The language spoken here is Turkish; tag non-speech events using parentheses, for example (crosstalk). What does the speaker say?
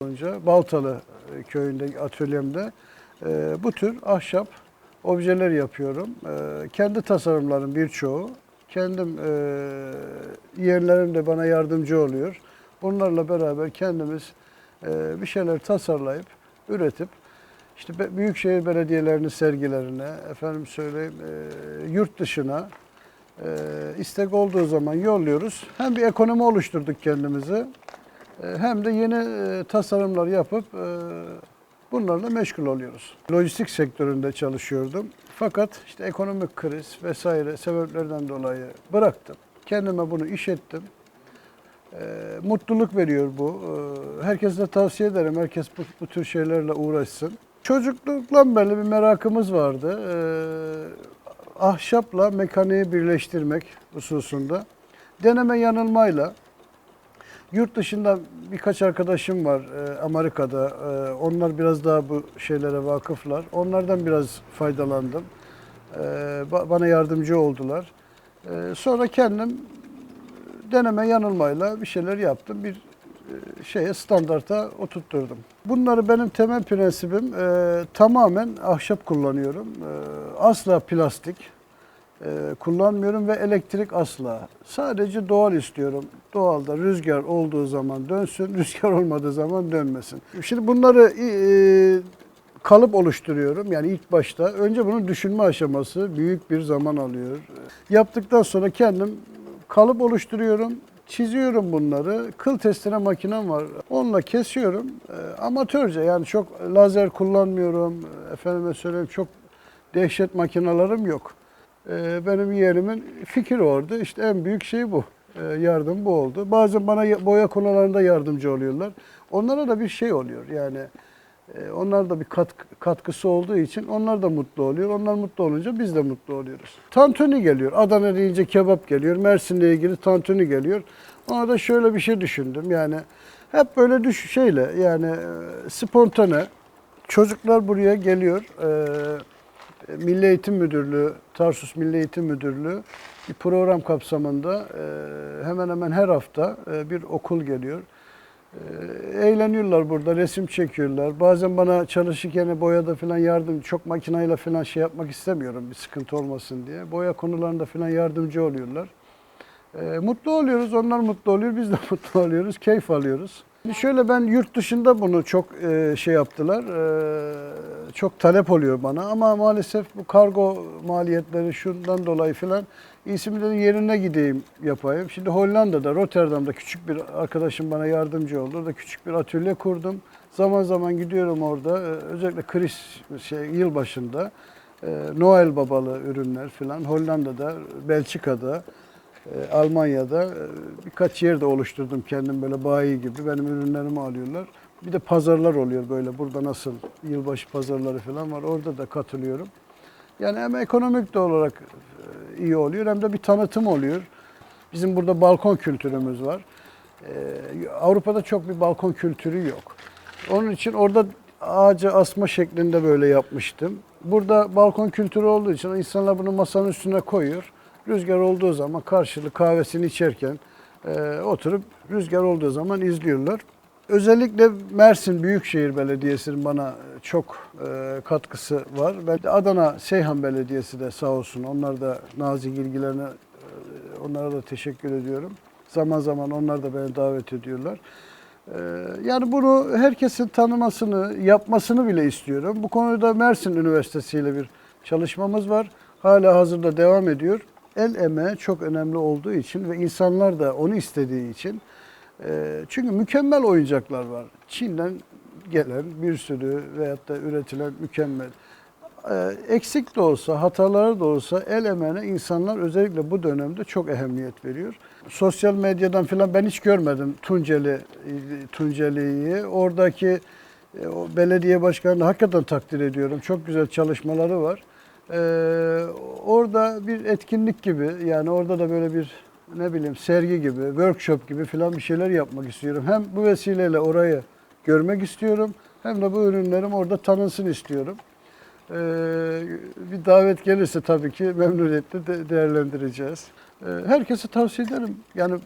boyunca Baltalı e, köyünde atölyemde e, bu tür ahşap objeler yapıyorum. E, kendi tasarımlarım birçoğu. Kendim e, yeğenlerim de bana yardımcı oluyor. Bunlarla beraber kendimiz e, bir şeyler tasarlayıp, üretip işte be- büyükşehir belediyelerinin sergilerine, efendim söyleyeyim e, yurt dışına e, istek olduğu zaman yolluyoruz. Hem bir ekonomi oluşturduk kendimize e, hem de yeni e, tasarımlar yapıp e, bunlarla meşgul oluyoruz. Lojistik sektöründe çalışıyordum. Fakat işte ekonomik kriz vesaire sebeplerden dolayı bıraktım. Kendime bunu iş ettim. E, mutluluk veriyor bu. E, herkese tavsiye ederim. Herkes bu, bu tür şeylerle uğraşsın. Çocukluktan beri bir merakımız vardı. E, ahşapla mekaniği birleştirmek hususunda. Deneme yanılmayla Yurt dışında birkaç arkadaşım var e, Amerika'da. E, onlar biraz daha bu şeylere vakıflar. Onlardan biraz faydalandım. E, ba- bana yardımcı oldular. Sonra kendim deneme yanılmayla bir şeyler yaptım. Bir şeye standarta oturtturdum. Bunları benim temel prensibim tamamen ahşap kullanıyorum. Asla plastik e, kullanmıyorum ve elektrik asla. Sadece doğal istiyorum. Doğalda rüzgar olduğu zaman dönsün, (laughs) rüzgar olmadığı zaman dönmesin. Şimdi bunları e, kalıp oluşturuyorum. Yani ilk başta önce bunun düşünme aşaması büyük bir zaman alıyor. Yaptıktan sonra kendim kalıp oluşturuyorum. Çiziyorum bunları. Kıl testine makinem var. Onunla kesiyorum. E, amatörce yani çok lazer kullanmıyorum. Efendime söyleyeyim çok dehşet makinalarım yok. Ee, benim yeğenimin fikri orada. İşte en büyük şey bu. Ee, yardım bu oldu. Bazen bana ya- boya konularında yardımcı oluyorlar. Onlara da bir şey oluyor. Yani e, onlar da bir katkı, katkısı olduğu için onlar da mutlu oluyor. Onlar mutlu olunca biz de mutlu oluyoruz. Tantuni geliyor. Adana deyince kebap geliyor. Mersin'le ilgili tantuni geliyor. Ona da şöyle bir şey düşündüm. Yani hep böyle düş şeyle yani e, spontane çocuklar buraya geliyor. Ee, Milli Eğitim Müdürlüğü, Tarsus Milli Eğitim Müdürlüğü bir program kapsamında e, hemen hemen her hafta e, bir okul geliyor. E, Eğleniyorlar burada, resim çekiyorlar. Bazen bana çalışırken boyada falan yardım, çok makinayla falan şey yapmak istemiyorum bir sıkıntı olmasın diye. Boya konularında falan yardımcı oluyorlar. Mutlu oluyoruz, onlar mutlu oluyor, biz de (laughs) mutlu oluyoruz, keyif alıyoruz. Şöyle ben yurt dışında bunu çok e, şey yaptılar, e, çok talep oluyor bana ama maalesef bu kargo maliyetleri şundan dolayı filan dedim yerine gideyim yapayım. Şimdi Hollanda'da, Rotterdam'da küçük bir arkadaşım bana yardımcı oldu. Orada küçük bir atölye kurdum. Zaman zaman gidiyorum orada, e, özellikle kriz şey yılbaşında e, Noel babalı ürünler filan Hollanda'da, Belçika'da, e, Almanya'da e, birkaç yerde oluşturdum kendim böyle bayi gibi. Benim ürünlerimi alıyorlar. Bir de pazarlar oluyor böyle. Burada nasıl yılbaşı pazarları falan var. Orada da katılıyorum. Yani hem ekonomik de olarak e, iyi oluyor hem de bir tanıtım oluyor. Bizim burada balkon kültürümüz var. Avrupa'da çok bir balkon kültürü yok. Onun için orada ağacı asma şeklinde böyle yapmıştım. Burada balkon kültürü olduğu için insanlar bunu masanın üstüne koyuyor. Rüzgar olduğu zaman karşılık kahvesini içerken e, oturup rüzgar olduğu zaman izliyorlar. Özellikle Mersin Büyükşehir Belediyesi'nin bana çok e, katkısı var. Ben de Adana Seyhan Belediyesi de sağ olsun. Onlar da nazik ilgilerine e, onlara da teşekkür ediyorum. Zaman zaman onlar da beni davet ediyorlar. Ee, Yani bunu herkesin tanımasını, yapmasını bile istiyorum. Bu konuda Mersin Üniversitesi ile bir çalışmamız var. Hala hazırda devam ediyor. El emeği çok önemli olduğu için ve insanlar da onu istediği için. e, Çünkü mükemmel oyuncaklar var. Çin'den gelen bir sürü veyahut da üretilen mükemmel. Ee, Eksik de olsa, hataları da olsa el emeğine insanlar özellikle bu dönemde çok ehemmiyet veriyor. Sosyal medyadan falan ben hiç görmedim Tunceli Tunceli'yi. Oradaki e, o belediye başkanını hakikaten takdir ediyorum. Çok güzel çalışmaları var. Ee, orada bir etkinlik gibi yani orada da böyle bir ne bileyim sergi gibi, workshop gibi falan bir şeyler yapmak istiyorum. Hem bu vesileyle orayı görmek istiyorum hem de bu ürünlerim orada tanınsın istiyorum. Ee, bir davet gelirse tabii ki memnuniyetle de değerlendireceğiz. Ee, herkese tavsiye ederim. Yani